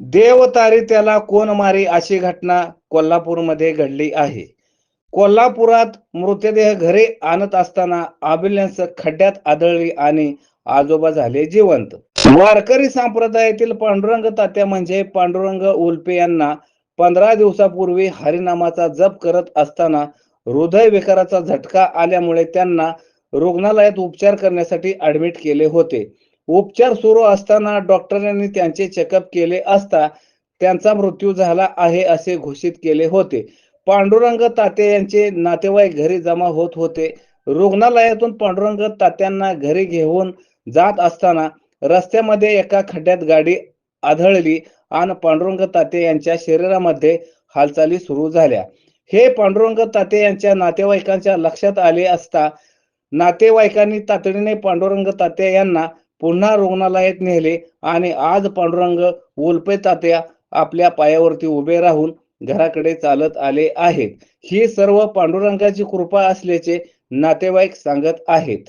देवतारी त्याला कोण मारी अशी घटना कोल्हापूरमध्ये घडली आहे. कोल्हापुरात मृतदेह घरी आणत असताना अँब्युलन्स खड्ड्यात आदळली आणि आजोबा झाले जिवंत. वारकरी संप्रदायातील पांडुरंग तात्या म्हणजे पांडुरंग उल्पे यांना पंधरा दिवसापूर्वी हरिनामाचा जप करत असताना हृदय विकाराचा झटका आल्यामुळे त्यांना रुग्णालयात उपचार करण्यासाठी ऍडमिट केले होते. उपचार सुरू असताना डॉक्टरांनी त्यांचे चेकअप केले असता त्यांचा मृत्यू झाला आहे असे घोषित केले होते. पांडुरंग ताते यांचे नातेवाईक घरी जमा होत होते. रुग्णालयातून पांडुरंग तात्यांना घरी घेऊन जात असताना रस्त्यामध्ये एका खड्ड्यात गाडी आढळली आणि पांडुरंग ताते यांच्या शरीरामध्ये हालचाली सुरू झाल्या. हे पांडुरंग ताते यांच्या नातेवाईकांच्या लक्षात आले असता नातेवाईकांनी तातडीने पांडुरंग ताते यांना पुन्हा रुग्णालयात नेले आणि आज पांडुरंग उल्पे तात्या आपल्या पायावरती उभे राहून घराकडे चालत आले आहेत. ही सर्व पांडुरंगाची कृपा असल्याचे नातेवाईक सांगत आहेत.